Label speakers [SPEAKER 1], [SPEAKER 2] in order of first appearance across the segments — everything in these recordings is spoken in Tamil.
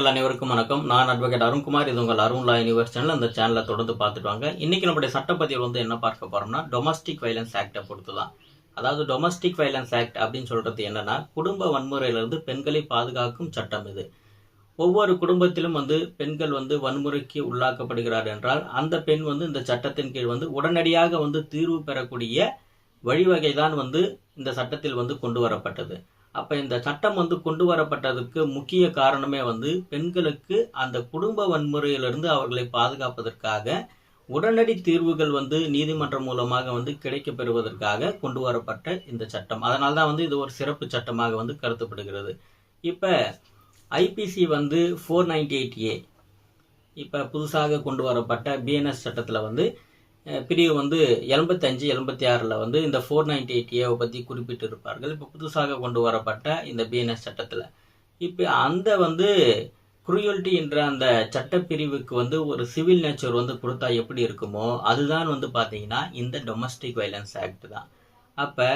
[SPEAKER 1] அனைவருக்கும் வணக்கம். நான் அட்வொகேட் அருண்குமார். இது உங்கள் அருண்லா யூனிவர்ஸ் சேனல். அந்த சேனலை தொடர்ந்து பார்த்துட்டு வாங்க. இன்னைக்கு நம்முடைய சட்டப்பதிவில் வந்து என்ன பார்க்க போறோம்னா டொமஸ்டிக் வைலன்ஸ் ஆக்டை பொறுத்து தான் அதாவது டொமஸ்டிக் வைலன்ஸ் ஆக்ட் அப்படின்னு சொல்றது என்னன்னா குடும்ப வன்முறையிலிருந்து பெண்களை பாதுகாக்கும் சட்டம் இது. ஒவ்வொரு குடும்பத்திலும் வந்து பெண்கள் வந்து வன்முறைக்கு உள்ளாக்கப்படுகிறார் என்றால் அந்த பெண் வந்து இந்த சட்டத்தின் கீழ் வந்து உடனடியாக வந்து தீர்வு பெறக்கூடிய வழிவகை தான் வந்து இந்த சட்டத்தில் வந்து கொண்டு வரப்பட்டது. அப்ப இந்த சட்டம் வந்து கொண்டு வரப்பட்டதுக்கு முக்கிய காரணமே வந்து பெண்களுக்கு அந்த குடும்ப வன்முறையிலிருந்து அவர்களை பாதுகாப்பதற்காக உடனடி தீர்வுகள் வந்து நீதிமன்றம் மூலமாக வந்து கிடைக்க பெறுவதற்காக கொண்டு வரப்பட்ட இந்த சட்டம். அதனால தான் வந்து இது ஒரு சிறப்பு சட்டமாக வந்து கருதப்படுகிறது. இப்ப ஐபிசி வந்து ஃபோர் நைன்டி எயிட் ஏ இப்போ புதுசாக கொண்டு வரப்பட்ட பிஎன்எஸ் சட்டத்தில் வந்து பிரிவு வந்து எண்பத்தஞ்சு எண்பத்தி ஆறில் வந்து இந்த ஃபோர் நைன்டி எயிட் ஏவை பற்றி குறிப்பிட்டு இருப்பார்கள் இப்போ புதுசாக கொண்டு வரப்பட்ட இந்த பிஎன்எஸ் சட்டத்தில். இப்போ அந்த வந்து குரூயல்ட்டி என்ற அந்த சட்டப்பிரிவுக்கு வந்து ஒரு சிவில் நேச்சர் வந்து கொடுத்தா எப்படி இருக்குமோ அதுதான் வந்து பார்த்தீங்கன்னா இந்த டொமஸ்டிக் வைலன்ஸ் ஆக்ட் தான். அப்போ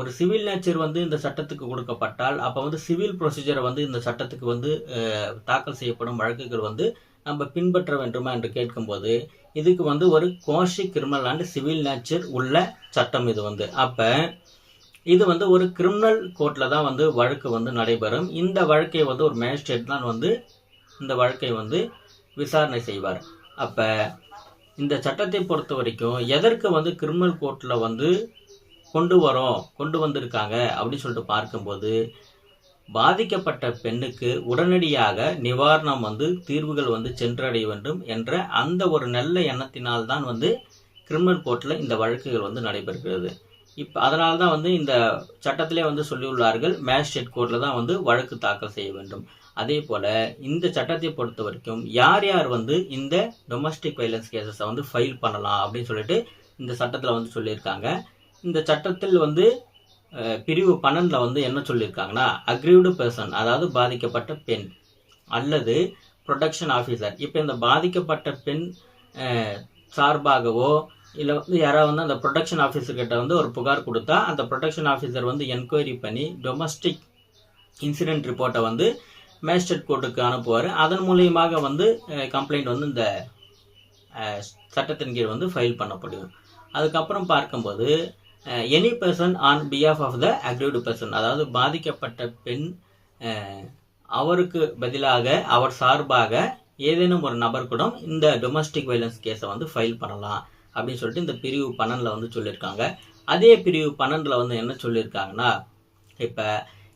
[SPEAKER 1] ஒரு சிவில் நேச்சர் வந்து இந்த சட்டத்துக்கு கொடுக்கப்பட்டால் அப்போ வந்து சிவில் ப்ரொசீஜரை வந்து இந்த சட்டத்துக்கு வந்து தாக்கல் செய்யப்படும் வழக்குகள் வந்து நம்ம பின்பற்ற வேண்டுமா என்று கேட்கும்போது இதுக்கு வந்து ஒரு quasi criminal and civil nature உள்ள சட்டம் இது வந்து. அப்போ இது வந்து ஒரு கிரிமினல் கோர்ட்டில் தான் வந்து வழக்கு வந்து நடைபெறும். இந்த வழக்கை வந்து ஒரு மேஜிஸ்ட்ரேட் தான் வந்து இந்த வழக்கை வந்து விசாரணை செய்வார். அப்போ இந்த சட்டத்தை பொறுத்த வரைக்கும் எதற்கு வந்து கிரிமினல் கோர்ட்டில் வந்து கொண்டு வரோம் கொண்டு வந்திருக்காங்க அப்படின்னு சொல்லிட்டு பார்க்கும்போது பாதிக்கப்பட்ட பெண்ணுக்கு உடனடியாக நிவாரணம் வந்து தீர்வுகள் வந்து சென்றடைய வேண்டும் என்ற அந்த ஒரு நல்ல எண்ணத்தினால் தான் வந்து கிரிமினல் கோர்ட்டில் இந்த வழக்குகள் வந்து நடைபெறுகிறது. இப்போ அதனால தான் வந்து இந்த சட்டத்திலே வந்து சொல்லியுள்ளார்கள் மேஜிஸ்ட்ரேட் கோர்ட்டில் தான் வந்து வழக்கு தாக்கல் செய்ய வேண்டும். அதே போல் இந்த சட்டத்தை பொறுத்த வரைக்கும் யார் யார் வந்து இந்த டொமஸ்டிக் வைலன்ஸ் கேசஸை வந்து ஃபைல் பண்ணலாம் அப்படின்னு சொல்லிட்டு இந்த சட்டத்தில் வந்து சொல்லியிருக்காங்க. இந்த சட்டத்தில் வந்து பிரிவு பன்னெண்டில் வந்து என்ன சொல்லியிருக்காங்கன்னா அக்ரீவ்டு பர்சன் அதாவது பாதிக்கப்பட்ட பெண் அல்லது ப்ரொடக்ஷன் ஆஃபீஸர் இப்போ இந்த பாதிக்கப்பட்ட பெண் சார்பாகவோ இல்லை வந்து யாராவது வந்து அந்த ப்ரொடக்ஷன் ஆஃபீஸர்கிட்ட வந்து ஒரு புகார் கொடுத்தா அந்த ப்ரொடக்ஷன் ஆஃபீஸர் வந்து என்கொயரி பண்ணி டொமஸ்டிக் இன்சிடென்ட் ரிப்போர்ட்டை வந்து மேஜிஸ்ட்ரேட் கோர்ட்டுக்கு அனுப்புவார். அதன் மூலியமாக வந்து கம்ப்ளைண்ட் வந்து இந்த சட்டத்தின் கீழ் வந்து ஃபைல் பண்ணப்படும். அதுக்கப்புறம் பார்க்கும்போது any person on behalf of the aggrieved person அதாவது பாதிக்கப்பட்ட பெண் uh, அவருக்கு பதிலாக அவர் சார்பாக ஏதேனும் ஒரு நபர் கூட இந்த டொமஸ்டிக் வைலன்ஸ் கேஸை வந்து ஃபைல் பண்ணலாம் அப்படின்னு சொல்லிட்டு இந்த பிரிவு பன்னெண்டில் வந்து சொல்லியிருக்காங்க. அதே பிரிவு பன்னெண்டில் வந்து என்ன சொல்லியிருக்காங்கன்னா இப்போ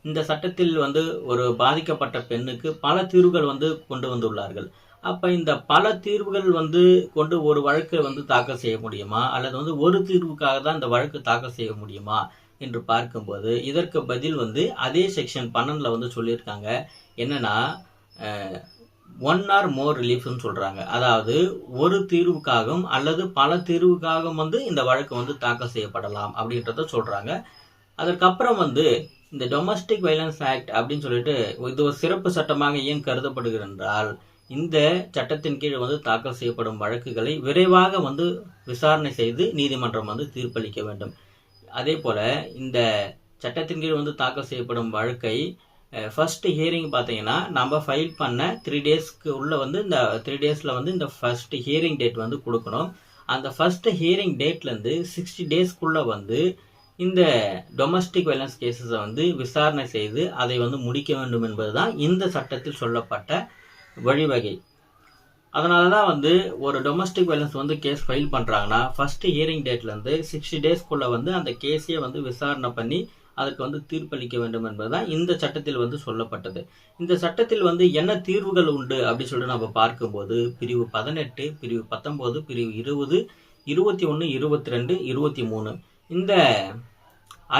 [SPEAKER 1] இந்த சட்டத்தில் வந்து ஒரு பாதிக்கப்பட்ட பெண்ணுக்கு பல தீர்வுகள் வந்து கொண்டு வந்துள்ளார்கள். அப்ப இந்த பல தீர்வுகள் வந்து கொண்டு ஒரு வழக்கை வந்து தாக்கல் செய்ய முடியுமா? அல்லது வந்து ஒரு தீர்வுக்காக தான் இந்த வழக்கு தாக்கல் செய்ய முடியுமா? என்று பார்க்கும்போது இதற்கு பதில் வந்து அதே செக்ஷன் பன்னெண்டில் வந்து சொல்லியிருக்காங்க. என்னன்னா ஒன் ஆர் மோர் ரிலீஃப்னு சொல்றாங்க. அதாவது ஒரு தீர்வுக்காகவும் அல்லது பல தீர்வுக்காகவும் வந்து இந்த வழக்கு வந்து தாக்கல் செய்யப்படலாம் அப்படின்றத சொல்றாங்க. அதற்கப்புறம் வந்து இந்த டொமஸ்டிக் வைலன்ஸ் ஆக்ட் அப்படின்னு சொல்லிட்டு இது ஒரு சிறப்பு சட்டமாக ஏன் கருதப்படுகிறென்றால் இந்த சட்டத்தின் கீழ் வந்து தாக்கல் செய்யப்படும் வழக்குகளை விரைவாக வந்து விசாரணை செய்து நீதிமன்றம் வந்து தீர்ப்பளிக்க வேண்டும். அதே போல் இந்த சட்டத்தின் கீழ் வந்து தாக்கல் செய்யப்படும் வழக்கை ஃபர்ஸ்ட் ஹியரிங் பார்த்தீங்கன்னா நம்ம ஃபைல் பண்ண த்ரீ டேஸ்க்கு உள்ளே வந்து இந்த த்ரீ டேஸில் வந்து இந்த ஃபர்ஸ்ட் ஹியரிங் டேட் வந்து கொடுக்கணும். அந்த ஃபர்ஸ்ட் ஹியரிங் டேட்லேருந்து சிக்ஸ்டி டேஸ்க்குள்ளே வந்து இந்த டொமஸ்டிக் வயலன்ஸ் கேசஸை வந்து விசாரணை செய்து அதை வந்து முடிக்க வேண்டும் என்பது தான் இந்த சட்டத்தில் சொல்லப்பட்ட வழிவகை. அதனால தான் வந்து ஒரு டொமஸ்டிக் வயலன்ஸ் வந்து கேஸ் ஃபைல் பண்ணுறாங்கன்னா ஃபர்ஸ்ட் ஹியரிங் டேட்லேருந்து சிக்ஸ்டி டேஸ்க்குள்ளே வந்து அந்த கேஸையே வந்து விசாரணை பண்ணி அதுக்கு வந்து தீர்ப்பளிக்க வேண்டும் என்பதுதான் இந்த சட்டத்தில் வந்து சொல்லப்பட்டது. இந்த சட்டத்தில் வந்து என்ன தீர்வுகள் உண்டு அப்படின்னு சொல்லிட்டு நம்ம பார்க்கும்போது பிரிவு பதினெட்டு பிரிவு பத்தொம்போது பிரிவு இருபது இருபத்தி ஒன்று இருபத்தி ரெண்டு இருபத்தி மூணு. இந்த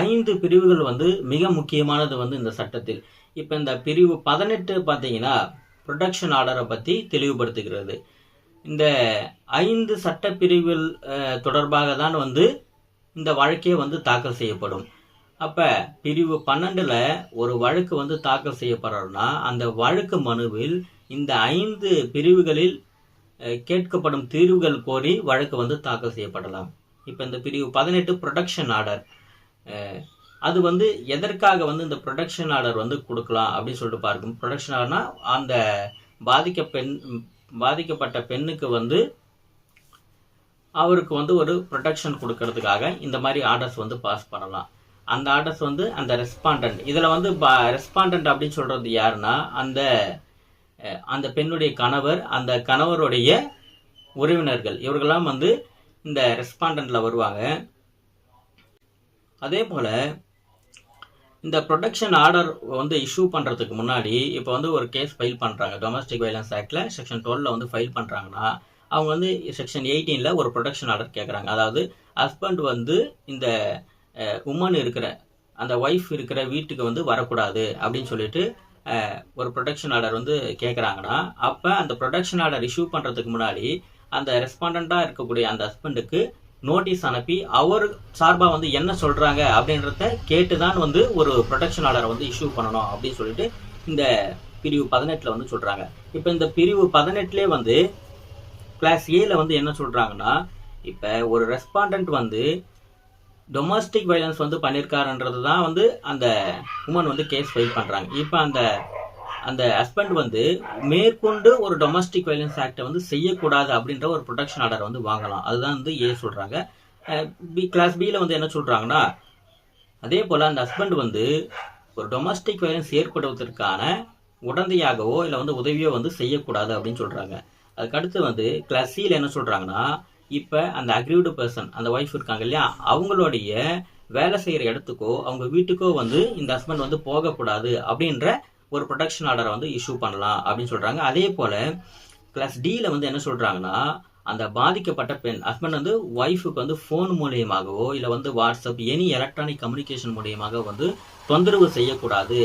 [SPEAKER 1] ஐந்து பிரிவுகள் வந்து மிக முக்கியமானது வந்து இந்த சட்டத்தில். இப்போ இந்த பிரிவு பதினெட்டு பார்த்தீங்கன்னா ப்ரொடக்ஷன் ஆர்டரை பற்றி தெளிவுபடுத்துகிறது. இந்த ஐந்து சட்ட பிரிவுகள் தொடர்பாக தான் வந்து இந்த வழக்கே வந்து தாக்கல் செய்யப்படும். அப்போ பிரிவு பன்னெண்டுல ஒரு வழக்கு வந்து தாக்கல் செய்யப்படுறோம்னா அந்த வழக்கு மனுவில் இந்த ஐந்து பிரிவுகளில் கேட்கப்படும் தீர்வுகள் கோரி வழக்கு வந்து தாக்கல் செய்யப்படலாம். இப்போ இந்த பிரிவு பதினெட்டு ப்ரொடக்ஷன் ஆர்டர் அது வந்து எதற்காக வந்து இந்த ப்ரொடக்ஷன் ஆர்டர் வந்து கொடுக்கலாம் அப்படின்னு சொல்லிட்டு பார்க்கும். ப்ரொடக்ஷன் ஆர்டர்னா அந்த பாதிக்க பெண் பாதிக்கப்பட்ட பெண்ணுக்கு வந்து அவருக்கு வந்து ஒரு ப்ரொடெக்ஷன் கொடுக்கறதுக்காக இந்த மாதிரி ஆர்டர்ஸ் வந்து பாஸ் பண்ணலாம். அந்த ஆர்டர்ஸ் வந்து அந்த ரெஸ்பாண்டன்ட் இதில் வந்து ரெஸ்பாண்டன்ட் அப்படின்னு சொல்கிறது யாருன்னா அந்த அந்த பெண்ணுடைய கணவர் அந்த கணவருடைய உறவினர்கள். இவர்கள்லாம் வந்து இந்த ரெஸ்பாண்டன்ட்ல வருவாங்க. அதே போல் இந்த ப்ரொடெக்ஷன் ஆர்டர் வந்து இஷ்யூ பண்ணுறதுக்கு முன்னாடி இப்போ வந்து ஒரு கேஸ் ஃபைல் பண்ணுறாங்க டொமஸ்டிக் வைலன்ஸ் ஆக்டில் செக்ஷன் டுவெலில் வந்து ஃபைல் பண்ணுறாங்கன்னா அவங்க வந்து செக்ஷன் எயிட்டீனில் ஒரு ப்ரொடெக்ஷன் ஆர்டர் கேட்குறாங்க அதாவது ஹஸ்பண்ட் வந்து இந்த உமன் இருக்கிற அந்த ஒய்ஃப் இருக்கிற வீட்டுக்கு வந்து வரக்கூடாது அப்படின்னு சொல்லிட்டு ஒரு ப்ரொடெக்ஷன் ஆர்டர் வந்து கேட்குறாங்கன்னா அப்போ அந்த ப்ரொடெக்ஷன் ஆர்டர் இஷ்யூ பண்ணுறதுக்கு முன்னாடி அந்த ரெஸ்பாண்டண்ட்டாக இருக்கக்கூடிய அந்த ஹஸ்பண்டுக்கு நோட்டீஸ் அனுப்பி அவர் சார்பாக வந்து என்ன சொல்கிறாங்க அப்படின்றத கேட்டு தான் வந்து ஒரு ப்ரொடெக்ஷன் ஆர்டரை வந்து இஷ்யூ பண்ணணும் அப்படின்னு சொல்லிட்டு இந்த பிரிவு பதினெட்டில் வந்து சொல்கிறாங்க இப்போ இந்த பிரிவு பதினெட்டுலேயே வந்து கிளாஸ் ஏல வந்து என்ன சொல்கிறாங்கன்னா இப்போ ஒரு ரெஸ்பாண்டன்ட் வந்து டொமஸ்டிக் வைலன்ஸ் வந்து பண்ணியிருக்காருன்றது தான் வந்து அந்த உமன் வந்து கேஸ் ஃபைல் பண்ணுறாங்க இப்போ அந்த அந்த ஹஸ்பண்ட் வந்து மேற்கொண்டு ஒரு டொமஸ்டிக் வைலன்ஸ் ஆக்டை வந்து செய்யக்கூடாது அப்படின்ற ஒரு ப்ரொடெக்ஷன் ஆர்டர் வந்து வாங்கலாம். அதுதான் வந்து ஏ சொல்கிறாங்க பி கிளாஸ் பியில் வந்து என்ன சொல்கிறாங்கன்னா அதே போல் அந்த ஹஸ்பண்ட் வந்து ஒரு டொமஸ்டிக் வைலன்ஸ் ஏற்படுவதற்கான உடந்தையாகவோ இல்லை வந்து உதவியோ வந்து செய்யக்கூடாது அப்படின்னு சொல்கிறாங்க அதுக்கடுத்து வந்து கிளாஸ் சியில் என்ன சொல்கிறாங்கன்னா இப்போ அந்த அக்ரிவ்டு பர்சன் அந்த ஒய்ஃப் இருக்காங்க இல்லையா அவங்களுடைய வேலை செய்கிற இடத்துக்கோ அவங்க வீட்டுக்கோ வந்து இந்த ஹஸ்பண்ட் வந்து போகக்கூடாது அப்படின்ற ஒரு ப்ரொடெக்ஷன் ஆர்டரை வந்து இஷ்யூ பண்ணலாம் அப்படின்னு சொல்கிறாங்க அதே போல் கிளாஸ் டியில் வந்து என்ன சொல்கிறாங்கன்னா அந்த பாதிக்கப்பட்ட பெண் ஹஸ்பண்ட் வந்து ஒய்ஃபுக்கு வந்து ஃபோன் மூலியமாகவோ இல்லை வந்து வாட்ஸ்அப் எனி எலக்ட்ரானிக் கம்யூனிகேஷன் மூலியமாக வந்து தொந்தரவு செய்யக்கூடாது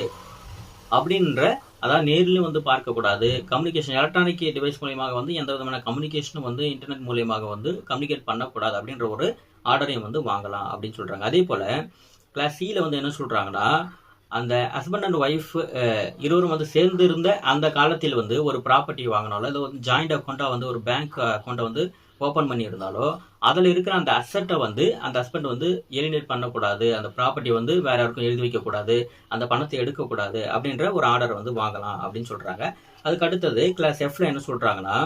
[SPEAKER 1] அப்படின்ற அதாவது நேர்லயும் வந்து பார்க்கக்கூடாது. கம்யூனிகேஷன் எலக்ட்ரானிக் டிவைஸ் மூலியமாக வந்து எந்த விதமான கம்யூனிகேஷனும் வந்து இன்டர்நெட் மூலியமாக வந்து கம்யூனிகேட் பண்ணக்கூடாது அப்படின்ற ஒரு ஆர்டரையும் வந்து வாங்கலாம் அப்படின்னு சொல்கிறாங்க அதே போல் கிளாஸ் சியில் வந்து என்ன சொல்கிறாங்கன்னா அந்த ஹஸ்பண்ட் அண்ட் ஒய்ஃப் இருவரும் வந்து சேர்ந்து இருந்த அந்த காலத்தில் வந்து ஒரு ப்ராப்பர்ட்டி வாங்கினாலோ இல்லை வந்து ஜாயிண்ட் அக்கௌண்ட்டாக வந்து ஒரு பேங்க் அக்கௌண்ட்டை வந்து ஓப்பன் பண்ணி இருந்தாலோ அதில் இருக்கிற அந்த அசட்டை வந்து அந்த ஹஸ்பண்ட் வந்து எலினேட் பண்ணக்கூடாது. அந்த ப்ராப்பர்ட்டி வந்து வேற யாருக்கும் எழுதி வைக்கக்கூடாது. அந்த பணத்தை எடுக்கக்கூடாது அப்படின்ற ஒரு ஆர்டர் வந்து வாங்கலாம் அப்படின்னு சொல்கிறாங்க அதுக்கு அடுத்தது கிளாஸ் எஃப்ல என்ன சொல்கிறாங்கன்னா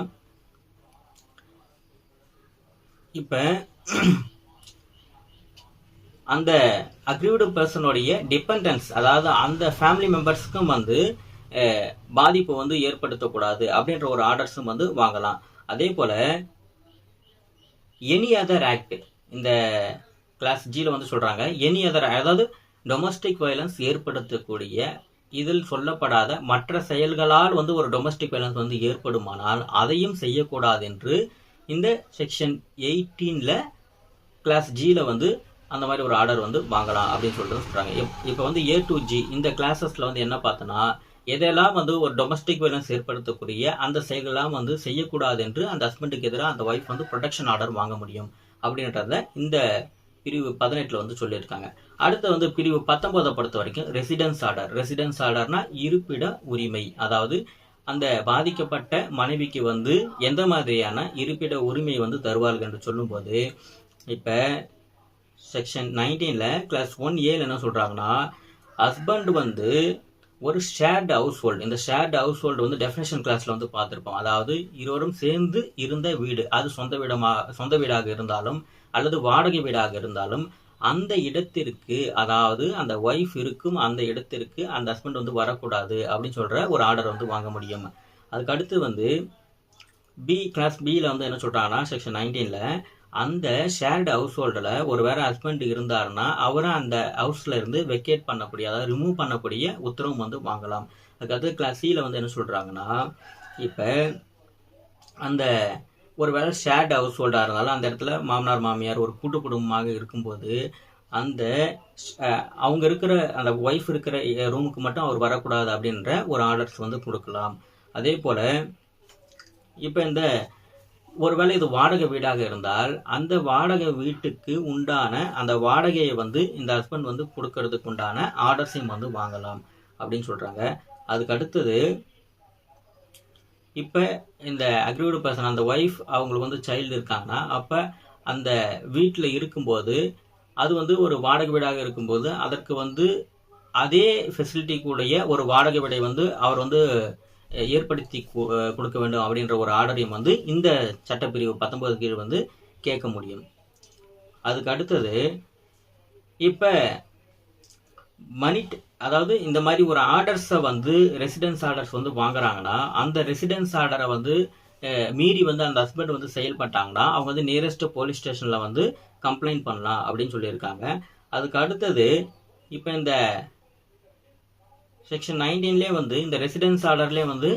[SPEAKER 1] இப்போ அந்த அக்ரீவ்டு பர்சனுடைய டிபெண்டன்ஸ் அதாவது அந்த ஃபேமிலி மெம்பர்ஸ்க்கும் வந்து பாதிப்பு வந்து ஏற்படுத்தக்கூடாது அப்படின்ற ஒரு ஆர்டர்ஸும் வந்து வாங்கலாம். அதே போல எனி அதர் ஆக்ட் இந்த கிளாஸ் ஜியில் வந்து சொல்கிறாங்க எனி அதர் அதாவது டொமஸ்டிக் வயலன்ஸ் ஏற்படுத்தக்கூடிய இதில் சொல்லப்படாத மற்ற செயல்களால் வந்து ஒரு டொமஸ்டிக் வயலன்ஸ் வந்து ஏற்படுமானால் அதையும் செய்யக்கூடாது என்று இந்த செக்ஷன் எயிட்டீனில் கிளாஸ் ஜியில் வந்து அந்த மாதிரி ஒரு ஆர்டர் வந்து வாங்கலாம் அப்படின்னு சொல்லிட்டு சொல்கிறாங்க இப்போ வந்து ஏ டு ஜி இந்த கிளாஸஸில் வந்து என்ன பார்த்தோன்னா எதெல்லாம் வந்து ஒரு டொமஸ்டிக் வயலன்ஸ் ஏற்படுத்தக்கூடிய அந்த செயல்கள்லாம் வந்து செய்யக்கூடாது என்று அந்த ஹஸ்பண்டுக்கு எதிராக அந்த ஒய்ஃப் வந்து ப்ரொடெக்ஷன் ஆர்டர் வாங்க முடியும் அப்படின்றத இந்த பிரிவு பதினெட்டில் வந்து சொல்லியிருக்காங்க. அடுத்து வந்து பிரிவு பத்தொன்பதை பொறுத்த வரைக்கும் ரெசிடென்ஸ் ஆர்டர் ரெசிடென்ஸ் ஆர்டர்னா இருப்பிட உரிமை. அதாவது அந்த பாதிக்கப்பட்ட மனைவிக்கு வந்து எந்த மாதிரியான இருப்பிட உரிமை வந்து தருவார்கள் என்று சொல்லும்போது இப்போ செக்ஷன் நைன்டீனில் கிளாஸ் ஒன் ஏல என்ன சொல்கிறாங்கன்னா ஹஸ்பண்ட் வந்து ஒரு ஷேர்டு ஹவுஸ் ஹோல்டு இந்த ஷேர்டு ஹவுஸ் ஹோல்டு வந்து டெஃபினேஷன் கிளாஸில் வந்து பார்த்துருப்போம். அதாவது இருவரும் சேர்ந்து இருந்த வீடு. அது சொந்த வீடமாக சொந்த வீடாக இருந்தாலும் அல்லது வாடகை வீடாக இருந்தாலும் அந்த இடத்திற்கு அதாவது அந்த ஒய்ஃப் இருக்கும் அந்த இடத்திற்கு அந்த ஹஸ்பண்ட் வந்து வரக்கூடாது அப்படின்னு சொல்கிற ஒரு ஆர்டர் வந்து வாங்க முடியும். அதுக்கு அடுத்து வந்து பி கிளாஸ் பியில் வந்து என்ன சொல்கிறாங்கன்னா செக்ஷன் நைன்டீனில் அந்த ஷேர்டு ஹவுஸ் ஹோல்டில் ஒரு வேற ஹஸ்பண்ட் இருந்தாருன்னா அவரை அந்த ஹவுஸில் இருந்து வெக்கேட் பண்ணக்கூடிய அதாவது ரிமூவ் பண்ணக்கூடிய உத்தரவு வந்து வாங்கலாம். அதுக்கடுத்து கிளாஸ் சியில் வந்து என்ன சொல்கிறாங்கன்னா இப்போ அந்த ஒரு வேளை ஷேர்டு ஹவுஸ் ஹோல்டாக இருந்தாலும் அந்த இடத்துல மாமனார் மாமியார் ஒரு கூட்டு குடும்பமாக இருக்கும்போது அந்த அவங்க இருக்கிற அந்த ஒய்ஃப் இருக்கிற ரூமுக்கு மட்டும் அவர் வரக்கூடாது அப்படின்ற ஒரு ஆர்டர்ஸ் வந்து கொடுக்கலாம். அதே போல் இப்போ இந்த ஒருவேளை இது வாடகை வீடாக இருந்தால் அந்த வாடகை வீட்டுக்கு உண்டான அந்த வாடகையை வந்து இந்த ஹஸ்பண்ட் வந்து கொடுக்கறதுக்கு உண்டான ஆர்டர்ஸையும் வந்து வாங்கலாம் அப்படின்னு சொல்கிறாங்க அதுக்கு அடுத்தது இப்போ இந்த அக்ரிவ்டு பர்சன் அந்த ஒய்ஃப் அவங்களுக்கு வந்து சைல்டு இருக்காங்கன்னா அப்போ அந்த வீட்டில் இருக்கும்போது அது வந்து ஒரு வாடகை வீடாக இருக்கும்போது அதற்கு வந்து அதே ஃபெசிலிட்டி கூடிய ஒரு வாடகை வீடை வந்து அவர் வந்து ஏற்படுத்தி கொடுக்க வேண்டும் அப்படின்ற ஒரு ஆர்டரையும் வந்து இந்த சட்டப்பிரிவு பத்தொன்பது கீழ் வந்து கேட்க முடியும். அதுக்கு அடுத்தது இப்போ மணிட் அதாவது இந்த மாதிரி ஒரு ஆர்டர்ஸை வந்து ரெசிடென்ஸ் ஆர்டர்ஸ் வந்து வாங்குறாங்கன்னா அந்த ரெசிடென்ஸ் ஆர்டரை வந்து மீறி வந்து அந்த ஹஸ்பண்ட் வந்து செயல்பட்டாங்கன்னா அவங்க வந்து நியரஸ்ட் போலீஸ் ஸ்டேஷனில் வந்து கம்ப்ளைண்ட் பண்ணலாம் அப்படின்னு சொல்லியிருக்காங்க. அதுக்கு அடுத்தது இப்போ இந்த செக்ஷன் நைன்டீன்லேயே வந்து இந்த ரெசிடென்ஸ் ஆர்டர்லேயே வந்து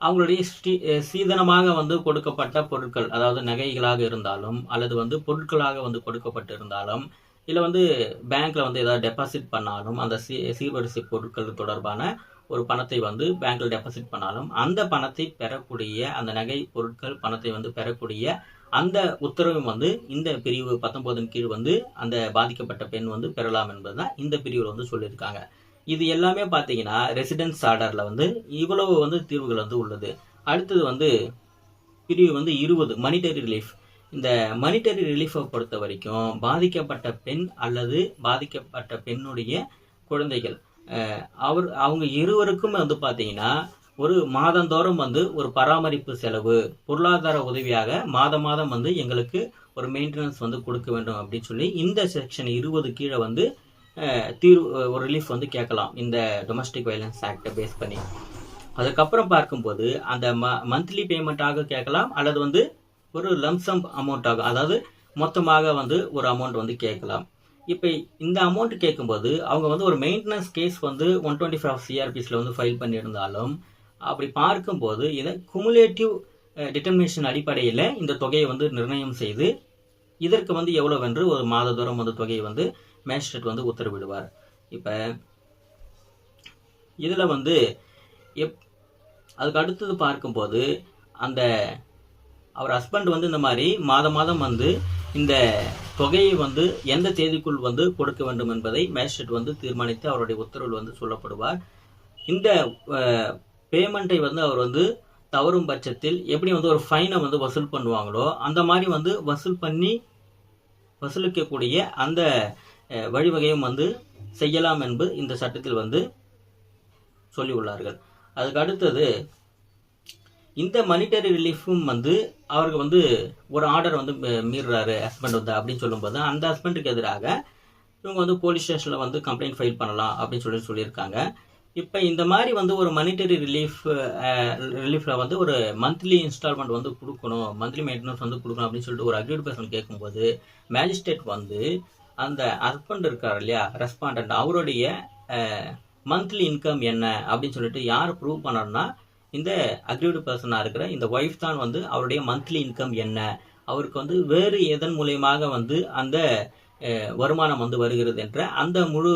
[SPEAKER 1] அவங்களுடைய ஸ்ரீ- சீதனமாக வந்து கொடுக்கப்பட்ட பொருட்கள் அதாவது நகைகளாக இருந்தாலும் அல்லது வந்து பொருட்களாக வந்து கொடுக்கப்பட்டு இருந்தாலும் இல்லை வந்து பேங்க்கில் வந்து ஏதாவது டெபாசிட் பண்ணாலும் அந்த சீ சீர்வரிசை பொருட்கள் தொடர்பான ஒரு பணத்தை வந்து பேங்க்கில் டெபாசிட் பண்ணாலும் அந்த பணத்தை பெறக்கூடிய அந்த நகை பொருட்கள் பணத்தை வந்து பெறக்கூடிய அந்த உத்தரவும் வந்து இந்த பிரிவு பத்தொன்பதின் கீழ் வந்து அந்த பாதிக்கப்பட்ட பெண் வந்து பெறலாம் என்பதுதான் இந்த பிரிவில் வந்து சொல்லியிருக்காங்க. இது எல்லாமே பார்த்தீங்கன்னா ரெசிடென்ஸ் ஆர்டரில் வந்து இவ்வளவு வந்து தீர்வுகள் வந்து உள்ளது. அடுத்தது வந்து பிரிவு வந்து இருபது மனிடரி ரிலீஃப் இந்த மனிடரி ரிலீஃபை பொறுத்த வரைக்கும் பாதிக்கப்பட்ட பெண் அல்லது பாதிக்கப்பட்ட பெண்ணுடைய குழந்தைகள். அவர் அவங்க இருவருக்கும் வந்து பார்த்தீங்கன்னா ஒரு மாதந்தோறும் வந்து ஒரு பராமரிப்பு செலவு பொருளாதார உதவியாக மாதம் மாதம் வந்து எங்களுக்கு ஒரு மெயின்டெனன்ஸ் வந்து கொடுக்க வேண்டும் அப்படின்னு சொல்லி இந்த செக்ஷன் இருபது கீழே வந்து தீர்வு ஒரு ரிலீஃப் வந்து கேட்கலாம். இந்த டொமஸ்டிக் வயலன்ஸ் ஆக்டை பேஸ் பண்ணி. அதுக்கப்புறம் பார்க்கும்போது அந்த ம மந்த்லி பேமெண்ட்டாக கேட்கலாம் அல்லது வந்து ஒரு லம்சம் அமௌண்ட்டாக அதாவது மொத்தமாக வந்து ஒரு அமௌண்ட் வந்து கேட்கலாம். இப்போ இந்த அமௌண்ட் கேட்கும்போது அவங்க வந்து ஒரு மெயின்டெனன்ஸ் கேஸ் வந்து ஒன் டுவெண்ட்டி ஃபைவ் சிஆர்பிஸில் வந்து ஃபைல் பண்ணியிருந்தாலும் அப்படி பார்க்கும்போது இதை குமுலேட்டிவ் டிட்டர்மினேஷன் அடிப்படையில் இந்த தொகையை வந்து நிர்ணயம் செய்து இதற்கு வந்து எவ்வளோ வென்று ஒரு மாத தூரம் வந்து தொகையை வந்து மேஜிஸ்ட்ரேட் வந்து உத்தரவிடுவார். இப்போ இதில் வந்து எப் அதுக்கு அடுத்தது பார்க்கும்போது அந்த அவர் ஹஸ்பண்ட் வந்து இந்த மாதிரி மாதம் மாதம் வந்து இந்த தொகையை வந்து எந்த தேதிக்குள் வந்து கொடுக்க வேண்டும் என்பதை மேஜிஸ்ட்ரேட் வந்து தீர்மானித்து அவருடைய உத்தரவில் வந்து சொல்லப்படுவார். இந்த பேமெண்ட்டை வந்து அவர் வந்து தவறும் பட்சத்தில் எப்படி வந்து ஒரு ஃபைனை வந்து வசூல் பண்ணுவாங்களோ அந்த மாதிரி வந்து வசூல் பண்ணி வசூலிக்கக்கூடிய அந்த வழிவகையும் வந்து செய்யலாம் என்பது இந்த சட்டத்தில் வந்து சொல்லியுள்ளார்கள். அதுக்கு அடுத்தது இந்த மனிட்டரி ரிலீஃபும் வந்து அவருக்கு வந்து ஒரு ஆர்டர் வந்து மீறுறாரு ஹஸ்பண்ட் வந்து அப்படின்னு சொல்லும்போது அந்த ஹஸ்பண்டுக்கு எதிராக இவங்க வந்து போலீஸ் ஸ்டேஷனில் வந்து கம்ப்ளைண்ட் ஃபைல் பண்ணலாம் அப்படின்னு சொல்லி சொல்லியிருக்காங்க. இப்போ இந்த மாதிரி வந்து ஒரு மனிட்டரி ரிலீஃப் ரிலீஃபில் வந்து ஒரு மந்த்லி இன்ஸ்டால்மெண்ட் வந்து கொடுக்கணும் மந்த்லி மெயின்டெனன்ஸ் வந்து கொடுக்கணும் அப்படின்னு சொல்லிட்டு ஒரு அக்ரிட் பர்சன் கேட்கும்போது மேஜிஸ்ட்ரேட் வந்து அந்த ஹஸ்பண்ட் இருக்கார் இல்லையா ரெஸ்பாண்டன்ட் அவருடைய மந்த்லி இன்கம் என்ன அப்படின்னு சொல்லிட்டு யார் ப்ரூவ் பண்ணணும்னா இந்த அக்ரிவ்டு பர்சனாக இருக்கிற இந்த ஒய்ஃப் தான் வந்து அவருடைய மந்த்லி இன்கம் என்ன. அவருக்கு வந்து வேறு எதன் மூலியமாக வந்து அந்த வருமானம் வந்து வருகிறது என்ற அந்த முழு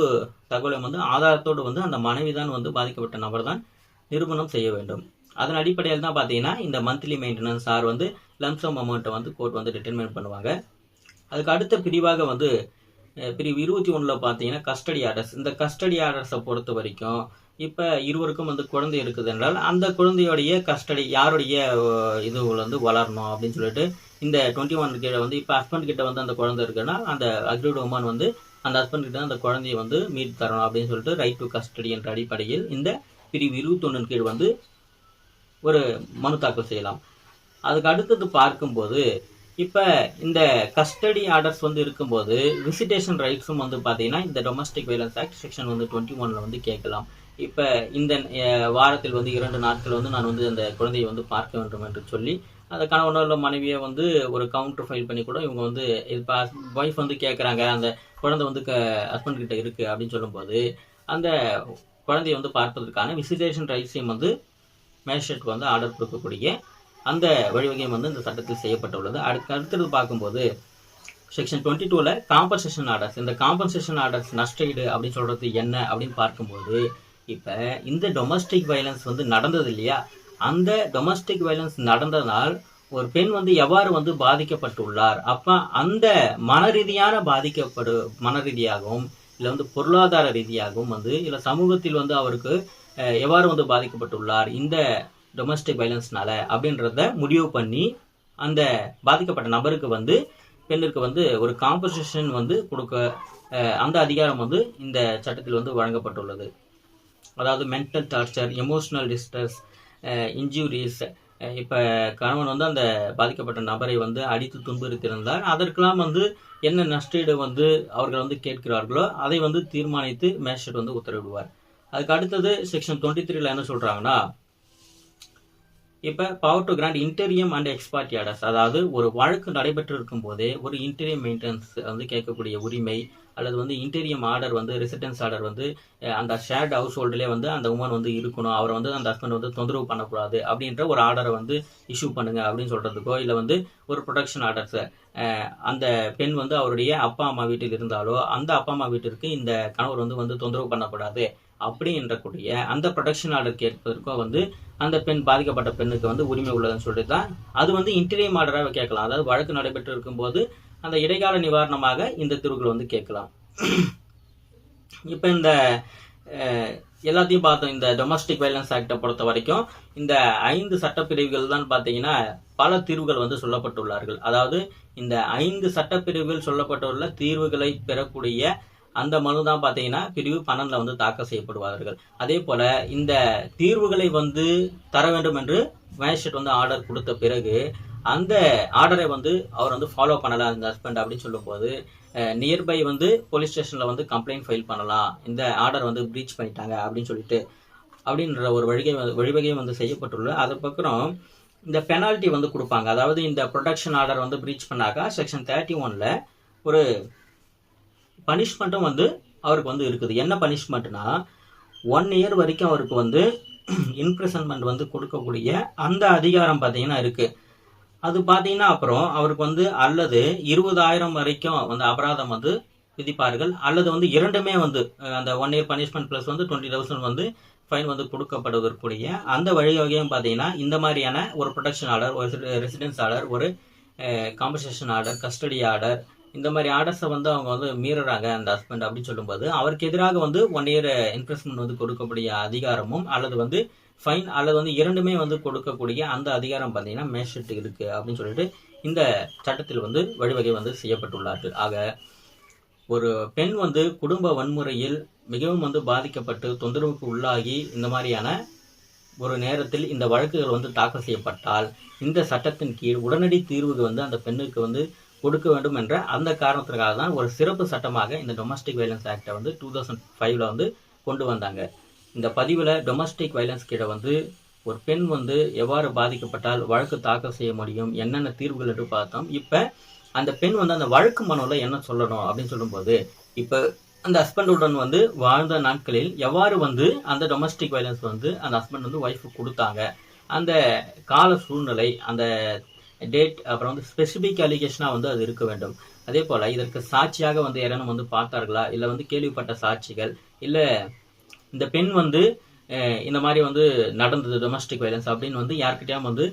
[SPEAKER 1] தகவலை வந்து ஆதாரத்தோடு வந்து அந்த மனைவி தான் வந்து பாதிக்கப்பட்ட நபர் தான் நிரூபணம் செய்ய வேண்டும். அதன் அடிப்படையில் தான் பார்த்தீங்கன்னா இந்த மந்த்லி மெயின்டெனன்ஸ் சார் வந்து லம்சம் அமௌண்ட்டை வந்து கோர்ட் வந்து டிட்டர்மைன் பண்ணுவாங்க. அதுக்கு அடுத்த பிரிவாக வந்து பிரிவு இருபத்தி ஒன்றில் பார்த்தீங்கன்னா கஸ்டடி ஆர்டர்ஸ் இந்த கஸ்டடி ஆர்டர்ஸை பொறுத்த வரைக்கும் இப்போ இருவருக்கும் வந்து குழந்தை இருக்குது என்றால் அந்த குழந்தையோடைய கஸ்டடி யாருடைய இது வந்து வளரணும் அப்படின்னு சொல்லிட்டு இந்த டுவெண்ட்டி ஒன் கீழே வந்து இப்போ ஹஸ்பண்ட் கிட்ட வந்து அந்த குழந்தை இருக்குன்னா அந்த அக்ரிட் உமன் வந்து அந்த ஹஸ்பண்ட் கிட்ட அந்த குழந்தைய வந்து மீட் தரணும் அப்படின்னு சொல்லிட்டு ரைட் டு கஸ்டடி என்ற அடிப்படையில் இந்த பிரிவு இருபத்தொன்னு கீழ் வந்து ஒரு மனு தாக்கல் செய்யலாம். அதுக்கு அடுத்தது பார்க்கும்போது இப்போ இந்த கஸ்டடி ஆர்டர்ஸ் வந்து இருக்கும்போது விசிட்டேஷன் ரைட்ஸும் வந்து பார்த்தீங்கன்னா இந்த டொமஸ்டிக் வைலன்ஸ் ஆக்ட் செக்ஷன் வந்து டுவெண்ட்டி ஒனில் வந்து கேட்கலாம். இப்போ இந்த வாரத்தில் வந்து இரண்டு நாட்கள் வந்து நான் வந்து அந்த குழந்தையை வந்து பார்க்க வேண்டும் என்று சொல்லி அந்த கணவனோட மனைவியை வந்து ஒரு கவுண்டர் ஃபைல் பண்ணி கூட இவங்க வந்து இப்போ ஒய்ஃப் வந்து கேட்குறாங்க அந்த குழந்தை வந்து க ஹஸ்பண்ட் கிட்ட இருக்குது அப்படின்னு சொல்லும்போது அந்த குழந்தையை வந்து பார்ப்பதற்கான விசிட்டேஷன் ரைட்ஸையும் வந்து மேஜிஸ்ட்ரேட் வந்து ஆர்டர் கொடுக்கக்கூடிய அந்த வழிவகையும் வந்து இந்த சட்டத்தில் செய்யப்பட்டுள்ளது. அடுத்து அடுத்தது பார்க்கும்போது செக்ஷன் டுவெண்ட்டி டூவில் காம்பன்சேஷன் ஆர்டர்ஸ் இந்த காம்பன்சேஷன் ஆர்டர்ஸ் நஷ்டஈடு அப்படின்னு சொல்கிறது என்ன அப்படின்னு பார்க்கும்போது இப்போ இந்த டொமஸ்டிக் வயலன்ஸ் வந்து நடந்தது இல்லையா? அந்த டொமஸ்டிக் வயலன்ஸ் நடந்ததால் ஒரு பெண் வந்து எவ்வாறு வந்து பாதிக்கப்பட்டுள்ளார்? அப்போ அந்த மனரீதியான பாதிக்கப்படு மனரீதியாகவும் இல்லை வந்து பொருளாதார ரீதியாகவும் வந்து இல்லை சமூகத்தில் வந்து அவருக்கு எவ்வாறு வந்து பாதிக்கப்பட்டுள்ளார்? இந்த டொமஸ்டிக் வைலன்ஸ்னால அப்படின்றத முடிவு பண்ணி அந்த பாதிக்கப்பட்ட நபருக்கு வந்து பெண்ணிற்கு வந்து ஒரு காம்பன்சேஷன் வந்து கொடுக்க அந்த அதிகாரம் வந்து இந்த சட்டத்தில் வந்து வழங்கப்பட்டுள்ளது. அதாவது mental torture emotional distress injuries இப்போ கணவன் வந்து அந்த பாதிக்கப்பட்ட நபரை வந்து அடித்து துன்புறுத்தியிருந்தார். அதற்கெல்லாம் வந்து என்ன நஷ்டீடு வந்து அவர்கள் வந்து கேட்கிறார்களோ அதை வந்து தீர்மானித்து மேஜிஸ்ட்ரேட் வந்து உத்தரவிடுவார். அதுக்கு அடுத்தது செக்ஷன் டுவெண்ட்டி த்ரீல என்ன சொல்கிறாங்கன்னா இப்போ power to grant interim and எக்ஸ்பார்டியாடஸ் அதாவது ஒரு வழக்கு நடைபெற்று இருக்கும் போதே ஒரு இன்டீரியம் மெயின்டெனன்ஸ் வந்து கேட்கக்கூடிய உரிமை அல்லது வந்து இன்டீரியம் ஆர்டர் வந்து ரெசிடென்ஸ் ஆர்டர் வந்து அந்த ஷேர்ட் ஹவுஸ் ஹோல்ட்லேயே வந்து அந்த உமன் வந்து இருக்கணும். அவரை வந்து அந்த ஹஸ்பண்ட் வந்து தொந்தரவு பண்ணக்கூடாது அப்படின்ற ஒரு ஆர்டரை வந்து இஷ்யூ பண்ணுங்க அப்படின்னு சொல்றதுக்கோ இல்லை வந்து ஒரு ப்ரொடெக்ஷன் ஆர்டர்ஸை அந்த பெண் வந்து அவருடைய அப்பா அம்மா வீட்டில் இருந்தாலோ அந்த அப்பா அம்மா வீட்டிற்கு இந்த கணவர் வந்து வந்து தொந்தரவு பண்ணக்கூடாது. அப்படி என்றக்கூடிய அந்த ப்ரொடெக்ஷன் ஆர்டர் கேட்பதற்கோ வந்து அந்த பெண் பாதிக்கப்பட்ட பெண்ணுக்கு வந்து உரிமை உள்ளதுன்னு சொல்லிட்டு தான் அது வந்து இன்டீரியம் ஆர்டராக கேட்கலாம். அதாவது வழக்கு நடைபெற்று இருக்கும்போது அந்த இடைக்கால நிவாரணமாக இந்த தீர்வுகள் வந்து கேட்கலாம். இப்போ இந்த எல்லாத்தையும் பார்த்தோம். இந்த டொமஸ்டிக் வைலன்ஸ் ஆக்டை பொறுத்த வரைக்கும் இந்த ஐந்து சட்டப்பிரிவுகள் தான் பார்த்தீங்கன்னா பல தீர்வுகள் வந்து சொல்லப்பட்டுள்ளார்கள். அதாவது இந்த ஐந்து சட்டப்பிரிவுகள் சொல்லப்பட்டுள்ள தீர்வுகளை பெறக்கூடிய அந்த மனு தான் பார்த்தீங்கன்னா பிரிவு பன்னெண்டில் வந்து தாக்கல் செய்யப்படுவார்கள். அதே போல் இந்த தீர்வுகளை வந்து தர வேண்டும் என்று மேஜிஸ்ட்ரேட் வந்து ஆர்டர் கொடுத்த பிறகு அந்த ஆர்டரை வந்து அவர் வந்து ஃபாலோ பண்ணலாம் அந்த ஹஸ்பண்ட் அப்படின்னு சொல்லும்போது நியர்பை வந்து போலீஸ் ஸ்டேஷனில் வந்து கம்ப்ளைண்ட் ஃபைல் பண்ணலாம் இந்த ஆர்டர் வந்து ப்ரீச் பண்ணிட்டாங்க அப்படின்னு சொல்லிட்டு அப்படின்ற ஒரு வழிகை வந்து- வழிவகையும் வந்து செய்யப்பட்டுள்ள அதுக்கப்புறம் இந்த பெனால்ட்டி வந்து கொடுப்பாங்க. அதாவது இந்த ப்ரொடக்ஷன் ஆர்டர் வந்து ப்ரீச் பண்ணாக்கா செக்ஷன் தேர்ட்டி ஒன்ல ஒரு பனிஷ்மெண்ட்டும் வந்து அவருக்கு வந்து இருக்குது. என்ன பனிஷ்மெண்ட்னா ஒன் இயர் வரைக்கும் அவருக்கு வந்து இம்ப்ரெசன்மெண்ட் வந்து கொடுக்கக்கூடிய அந்த அதிகாரம் பார்த்தீங்கன்னா இருக்குது அது பார்த்தீங்கன்னா அப்புறம் அவருக்கு வந்து அல்லது இருபதாயிரம் வரைக்கும் வந்து அபராதம் வந்து விதிப்பார்கள். அல்லது வந்து இரண்டுமே வந்து அந்த ஒன் இயர் பனிஷ்மெண்ட் ப்ளஸ் வந்து டுவெண்ட்டி தௌசண்ட் வந்து ஃபைன் வந்து கொடுக்கப்படுவதற்குரிய அந்த வழிவகையும் பார்த்தீங்கன்னா இந்த மாதிரியான ஒரு ப்ரொடெக்ஷன் ஆர்டர் ஒரு ரெசிடென்ஸ் ஆர்டர் ஒரு காம்பன்சேஷன் ஆர்டர் கஸ்டடி ஆர்டர் இந்த மாதிரி ஆர்டர்ஸை வந்து அவங்க வந்து மீறுறாங்க அந்த ஹஸ்பண்ட் அப்படின்னு சொல்லும்போது அவருக்கு எதிராக வந்து ஒன் இயர் இன்வெஸ்ட்மெண்ட் வந்து கொடுக்கக்கூடிய அதிகாரமும் அல்லது வந்து ஃபைன் அல்லது வந்து இரண்டுமே வந்து கொடுக்கக்கூடிய அந்த அதிகாரம் பார்த்தீங்கன்னா மேஷிட்டு இருக்கு அப்படின்னு சொல்லிட்டு இந்த சட்டத்தில் வந்து வழிவகை வந்து செய்யப்பட்டுள்ளார்கள். ஆக ஒரு பெண் வந்து குடும்ப வன்முறையில் மிகவும் வந்து பாதிக்கப்பட்டு தொந்தரவுக்கு உள்ளாகி இந்த மாதிரியான ஒரு நேரத்தில் இந்த வழக்குகள் வந்து தாக்கல் செய்யப்பட்டால் இந்த சட்டத்தின் கீழ் உடனடி தீர்வுக்கு வந்து அந்த பெண்ணுக்கு வந்து கொடுக்க வேண்டும் என்ற அந்த காரணத்திற்காக தான் ஒரு சிறப்பு சட்டமாக இந்த டொமஸ்டிக் வயலன்ஸ் ஆக்டை வந்து டூ தௌசண்ட் ஃபைவ்ல வந்து கொண்டு வந்தாங்க. இந்த பதிவில் டொமஸ்டிக் வயலன்ஸ் கீழே வந்து ஒரு பெண் வந்து எவ்வாறு பாதிக்கப்பட்டால் வழக்கு தாக்கல் செய்ய முடியும் என்னென்ன தீர்வுகள் என்று பார்த்தோம் இப்போ அந்த பெண் வந்து அந்த வழக்கு மனுவில் என்ன சொல்லணும் அப்படின்னு சொல்லும்போது இப்போ அந்த ஹஸ்பண்டுடன் வந்து வாழ்ந்த நாட்களில் எவ்வாறு வந்து அந்த டொமஸ்டிக் வயலன்ஸ் வந்து அந்த ஹஸ்பண்ட் வந்து ஒய்ஃபுக்கு கொடுத்தாங்க அந்த கால சூழ்நிலை அந்த டேட் அப்புறம் வந்து ஸ்பெசிபிக் அலிகேஷனாக வந்து அது இருக்க வேண்டும். அதே போல் இதற்கு சாட்சியாக வந்து யாரும் வந்து பார்த்தார்களா? இல்லை வந்து கேள்விப்பட்ட சாட்சிகள்? இல்லை இந்த பெண் வந்து இந்த மாதிரி வந்து நடந்தது டொமஸ்டிக் வயலன்ஸ் அப்படின்னு வந்து யார்கிட்டயும் வந்து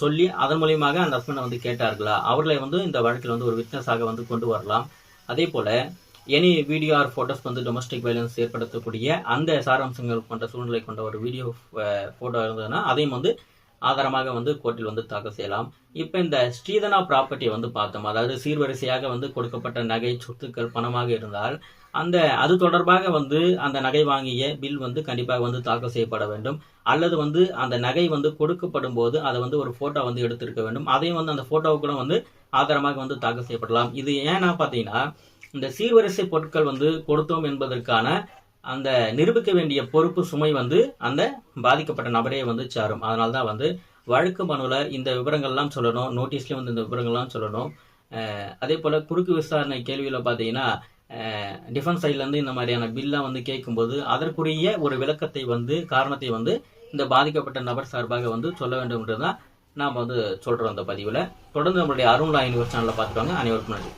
[SPEAKER 1] சொல்லி அதன் மூலியமாக அந்த ஹஸ்பண்டை வந்து கேட்டார்களா? அவர்களை வந்து இந்த வழக்கில் வந்து ஒரு விட்னஸாக வந்து கொண்டு வரலாம். அதே போல எனி வீடியோ ஆர் ஃபோட்டோஸ் வந்து டொமஸ்டிக் வயலன்ஸ் ஏற்படுத்தக்கூடிய அந்த சாராம்சங்கள் கொண்ட சூழ்நிலை கொண்ட ஒரு வீடியோ ஃபோட்டோ இருந்ததுன்னா அதையும் வந்து ஆதாரமாக வந்து கோர்ட்டில் வந்து தாக்கல் செய்யலாம். இப்போ இந்த ஸ்ரீதனா ப்ராப்பர்ட்டியை வந்து பார்த்தோம். அதாவது சீர்வரிசையாக வந்து கொடுக்கப்பட்ட நகை சொத்துக்கள் பணமாக இருந்தால் அந்த அது தொடர்பாக வந்து அந்த நகை வாங்கிய பில் வந்து கண்டிப்பாக வந்து தாக்கல் செய்யப்பட வேண்டும். அல்லது வந்து அந்த நகை வந்து கொடுக்கப்படும் போது அதை வந்து ஒரு ஃபோட்டோ வந்து எடுத்திருக்க வேண்டும். அதையும் வந்து அந்த ஃபோட்டோவுக்குள்ள கூட வந்து ஆதாரமாக வந்து தாக்கல் செய்யப்படலாம். இது ஏன்னா பார்த்தீங்கன்னா இந்த சீர்வரிசை பொருட்கள் வந்து கொடுத்தோம் என்பதற்கான அந்த நிரூபிக்க வேண்டிய பொறுப்பு சுமை வந்து அந்த பாதிக்கப்பட்ட நபரே வந்து சாரும். அதனால தான் வந்து வழக்கு மனுவில் இந்த விவரங்கள்லாம் சொல்லணும் நோட்டீஸ்லேயும் வந்து இந்த விவரங்கள்லாம் சொல்லணும். அதே போல் குறுக்கு விசாரணை கேள்வியில் பார்த்தீங்கன்னா டிஃபென்ஸ் சைட்லேருந்து இந்த மாதிரியான பில்லாம் வந்து கேட்கும்போது அதற்குரிய ஒரு விளக்கத்தை வந்து காரணத்தை வந்து இந்த பாதிக்கப்பட்ட நபர் சார்பாக வந்து சொல்ல வேண்டும்ன்றது தான் நாம் வந்து சொல்கிறோம் அந்த பதிவில். தொடர்ந்து நம்மளுடைய அருண்லா யூனிவர்ஸ் சேனலில் பார்த்துக்கோங்க அனைவருக்கும் நன்றி.